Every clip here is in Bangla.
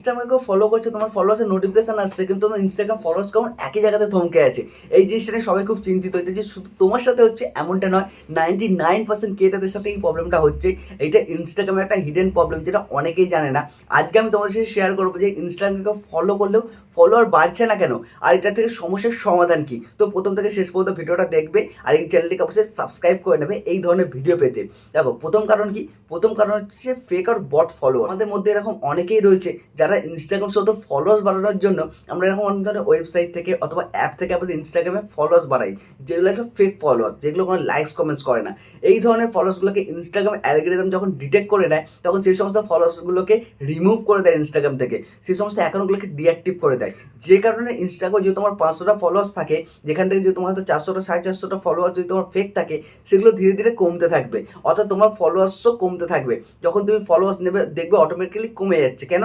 ইনস্টাগ্রামকে ফলো করছে, তোমার ফলোয়ার্সের নোটিফিকেশন আসছে, কিন্তু তোমার ইনস্টাগ্রাম ফলোয়ার্স কেমন একই জায়গাতে থমকে আছে। এই জিনিসটা নিয়ে সবাই খুব চিন্তিত। এটা যে শুধু তোমার সাথে হচ্ছে এমনটা নয় নাইনটি নাইন পার্সেন্ট কেটাদের সাথে এই প্রবলেমটা হচ্ছে। এইটা ইনস্টাগ্রামের একটা হিডেন প্রবলেম যেটা অনেকেই জানে না। আজকে আমি তোমাদের সাথে শেয়ার করব যে ইনস্টাগ্রামকে ফলো করলেও ফলোয়ার বাড়ছে না কেন? আর এটা থেকে সমস্যার সমাধান কি? তো প্রথম থেকে শেষ পর্যন্ত ভিডিওটা দেখবে আর এই চ্যানেলটিকে অবশ্যই সাবস্ক্রাইব করে নেবে এই ধরনের ভিডিও পেতে। দেখো, প্রথম কারণ কি? প্রথম কারণ হচ্ছে ফেক আর বট ফলোয়ার আমাদের মধ্যে এরকম অনেকেই রয়েছে যারা ইনস্টাগ্রাম শুধু ফলোয়ার্স বাড়ানোর জন্য, আমরা এরকম অনেক ধরনের ওয়েবসাইট থেকে অথবা অ্যাপ থেকে আমাদের ইনস্টাগ্রামে ফলোয়ার্স বাড়াই, যেগুলো একটা ফেক ফলোয়ার যেগুলো কোনো লাইকস কমেন্টস করে না। এই ধরনের ফলোয়ার্সগুলোকে ইনস্টাগ্রাম অ্যালগোরিদম যখন ডিটেক্ট করে নেয়, তখন সেই সমস্ত ফলোয়ার্সগুলোকে রিমুভ করে দেয় ইনস্টাগ্রাম থেকে। সেই সমস্ত অ্যাকাউন্টগুলোকে ডিঅ্যাক্টিভ করে দেয়। যে কারণে ইনস্টাগ্রাম যদি তোমার পাঁচশোটা ফলোয়ার্স থাকে, যেখান থেকে যদি তোমার হয়তো চারশোটা, সাড়ে চারশোটা ফলোয়ার্স যদি তোমার ফেক থাকে, সেগুলো ধীরে ধীরে কমতে থাকবে। অর্থাৎ তোমার ফলোয়ার্সও কমতে থাকবে। যখন তুমি ফলোয়ার্স নেবে, দেখবে অটোমেটিক্যালি কমে যাচ্ছে। কেন?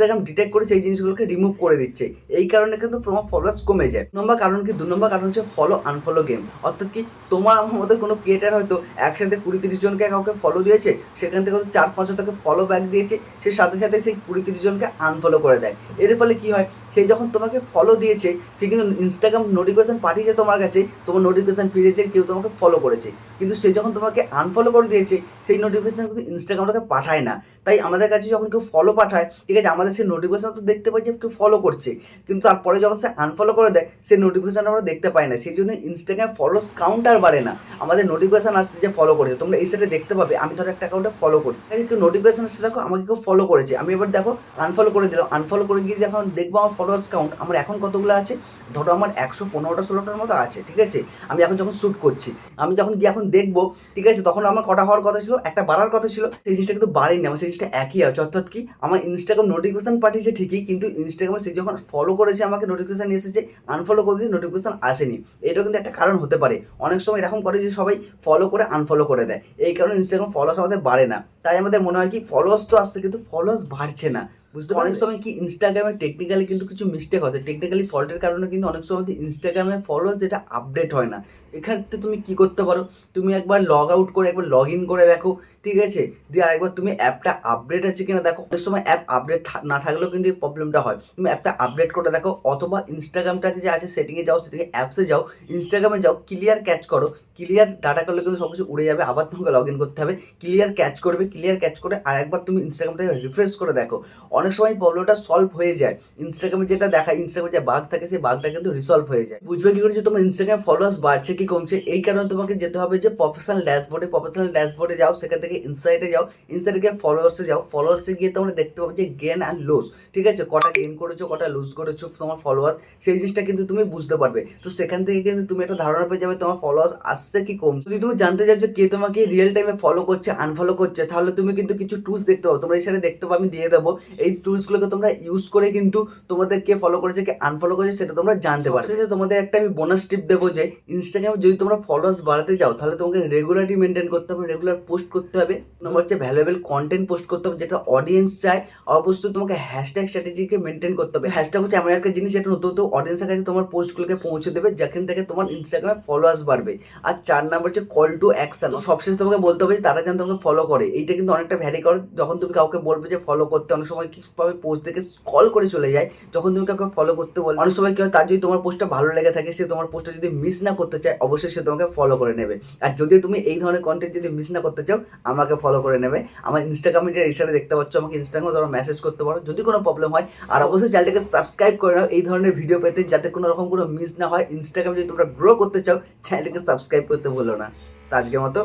ইনস্টাগ্রাম ডিটেক্ট করে সেই জিনিসগুলোকে রিমুভ করে দিচ্ছে। এই কারণে কিন্তু তোমার ফলোয়ার্স কমে যায়। নম্বর কারণ কি? দু নম্বর কারণ হচ্ছে ফলো আনফলো গেম অর্থাৎ কি? তোমার আমার মধ্যে কোনো ক্রিয়েটার হয়তো একসাথে কুড়ি তিরিশ জনকে কাউকে ফলো দিয়েছে, সেখান থেকে চার পাঁচ তাকে ফলো ব্যাক দিয়েছে, সে সাথে সাথে সেই কুড়ি তিরিশ জনকে আনফলো করে দেয়। এর ফলে কি হয়? সে যখন তোমাকে ফলো দিয়েছে, সে কিন্তু ইনস্টাগ্রাম নোটিফিকেশন পাঠিয়েছে তোমার কাছে, তোমার নোটিফিকেশান ফিরেছে, কেউ তোমাকে ফলো করেছে। কিন্তু সে যখন তোমাকে আনফলো করে দিয়েছে, সেই নোটিফিকেশান কিন্তু ইনস্টাগ্রাম তাকে পাঠায় না। তাই আমাদের কাছে যখন কেউ ফলো পাঠায়, ঠিক আছে, আমাদের সেই নোটিফিকেশন তো দেখতে পাই যে কেউ ফলো করছে। কিন্তু তারপরে যখন সে আনফলো করে দেয়, সেই নোটিফিকেশন আমরা দেখতে পাই না। সেই জন্য ইনস্টাগ্রাম ফলোস কাউন্টার বাড়ে না। আমাদের নোটিফিকেশন আসছে যে ফলো করেছে। তোমরা এই সাইডে দেখতে পাবে, আমি ধরো একটা অ্যাকাউন্টে ফলো করছি। কেউ নোটিফিকেশন আসছে, দেখো, আমাকে কেউ ফলো করেছে। আমি এবার দেখো আনফলো করে দিলাম। আনফলো করে গিয়ে যখন দেখব, আমার ফলোয়ার্স কাউন্ট আমার এখন কতগুলো আছে? ধরো আমার একশো পনেরোটা, ষোলোটার মতো আছে, ঠিক আছে? আমি এখন যখন শ্যুট করছি, আমি যখন গিয়ে এখন দেখব, ঠিক আছে? তখন আমার কটা হওয়ার কথা ছিল, একটা বাড়ার কথা ছিল, সেই জিনিসটা কিন্তু বাড়েনি, আমার সেই জিনিসটা একই আছে। অর্থাৎ কি? আমার ইনস্টাগ্রাম নোটিফিকেশন পাঠিয়েছে ঠিকই, কিন্তু ইনস্টাগ্রামে সে যখন ফলো করেছে, আমাকে নোটিফিকেশান এসেছে আনফলো করে দিয়েছে নোটিফিকেশন আসেনি। এটাও কিন্তু একটা কারণ হতে পারে। অনেক সময় এরকম করে যে সবাই ফলো করে আনফলো করে দেয়। এই কারণে ইনস্টাগ্রাম ফলোয়ার্স আমাদের বাড়ে না। তাই আমাদের মনে হয় কি? ফলোয়ার্স তো আসছে, কিন্তু ফলোয়ার্স বাড়ছে না। বুঝতে অনেক সময় কি ইনস্টাগ্রামে টেকনিক্যালি কিন্তু কিছু মিস্টেক হচ্ছে টেকনিক্যালি ফল্টের কারণে কিন্তু অনেক সময় ইনস্টাগ্রামে ফলোয়ার্স যেটা আপডেট হয় না। এখানে তুমি কি করতে পারো? তুমি একবার লগ আউট করে একবার লগ ইন করে দেখো, ঠিক আছে? দিয়ে আরেকবার তুমি অ্যাপটা আপডেট আছে কিনা দেখো। অনেক সময় অ্যাপ আপডেট না থাকলেও কিন্তু এই প্রবলেমটা হয়। তুমি অ্যাপটা আপডেট করে দেখো, অথবা ইনস্টাগ্রামটাকে যে আছে সেটিংয়ে যাও, সেটিংয়ে অ্যাপসে যাও ইনস্টাগ্রামে যাও ক্লিয়ার ক্যাচ করো। ক্লিয়ার ডাটা করলে কিন্তু সব কিছু উড়ে যাবে, আবার তোমাকে লগ ইন করতে হবে। ক্লিয়ার ক্যাচ করবে ক্লিয়ার ক্যাচ করে আর একবার তুমি ইনস্টাগ্রামটাকে রিফ্রেশ করে দেখো। অনেক সময় প্রবলেমটা সলভ হয়ে যায়। ইনস্টাগ্রামে যেটা দেখা ইনস্টাগ্রামে যে বাঘ থাকে, সেই বাঘটা কিন্তু রিসলভ হয়ে যায়। বুঝবে কি করে তোমার ইনস্টাগ্রাম ফলোয়ার্স বাড়ছে কি কমছে? এই কারণে তোমাকে যেতে হবে যে প্রফেশনাল ড্যাশবোর্ডে প্রফেশনাল ড্যাশবোর্ডে যাও, সেখান থেকে ইনসাইটে যাও। ইনসাইটে গিয়ে ফলোয়ার্সে যাও। ফলোয়ার্সে গিয়ে তোমরা দেখতে পাবে যে গেন অ্যান্ড লুজ ঠিক আছে? কটা গেন করেছ, কটা লুজ করেছ তোমার ফলোয়ার্স সেই জিনিসটা কিন্তু তুমি বুঝতে পারবে। তো সেখান থেকে কিন্তু তুমি একটা ধারণা পেয়ে যাবে তোমার ফলোয়ার্স আসছে কি কমছে। যদি তুমি জানতে চাও কে তোমাকে রিয়েল টাইমে ফলো করছে আনফলো করছে, তাহলে তুমি কিন্তু কিছু টুলস দেখতে পাবো। তোমরা এই সাথে দেখতে পাবো, আমি দিয়ে দেবো। এই টুলসগুলোকে তোমরা ইউজ করে কিন্তু তোমাদের কে ফলো করেছে কে আনফলো করেছে সেটা তোমরা জানতে পারবে। সবশেষে তোমাদের একটা আমি বোনাস টিপ দেবো যে ইনস্টাগ্রামে যদি তোমরা ফলোয়ার্স বাড়াতে যাও তাহলে তোমাকে রেগুলারলি মেনটেন করতে হবে রেগুলার পোস্ট করতে হবে। নম্বর হচ্ছে ভ্যালুয়েবল কন্টেন্ট পোস্ট করতে হবে যেটা অডিয়েন্স চায়। অবশ্যই তোমাকে হ্যাশট্যাগ স্ট্র্যাটেজিকে মেনটেন করতে হবে। হ্যাশট্যাগ হচ্ছে এমন একটা জিনিস যেটা নতুন নতুন অডিয়েন্সের কাছে তোমার পোস্টগুলোকে পৌঁছে দেবে যেখান থেকে তোমার ইনস্টাগ্রামে ফলোয়ার্স বাড়বে। আর চার নাম্বার হচ্ছে কল টু অ্যাকশন সবশেষে তোমাকে বলতে হবে যে তারা যেন তোমাকে ফলো করে। এইটা কিন্তু অনেকটা ভ্যারি করে। যখন তুমি কাউকে বলবে যে ফলো করতে অনেক সময় কীভাবে পোস্ট দেখে স্কল করে চলে যায়, যখন তুমি কাউকে ফলো করতে বল অনেক সময় কি হয়, তার যদি তোমার পোস্টটা ভালো লেগে থাকে, সে তোমার পোস্টটা যদি মিস না করতে চায়, অবশ্যই সে তোমাকে ফলো করে নেবে। আর যদি তুমি এই ধরনের কন্টেন্ট যদি মিস না করতে চাও, আমাকে ফলো করে নেবে। আমার ইনস্টাগ্রামে ইশারে দেখতে পাচ্ছ, আমাকে ইনস্টাগ্রামে তোমরা মেসেজ করতে পারো, যদি কোনো প্রবলেম হয়, আর অবশ্যই চ্যানেলটাকে সাবস্ক্রাইব করে নাও, এই ধরনের ভিডিও পেতে, যাতে কোনো রকম কোনো মিস না হয়। ইনস্টাগ্রামে যদি তোমরা গ্রো করতে চাও চ্যানেলটাকে সাবস্ক্রাইব করতে ভুলো না। তো আজকের মতো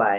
বাই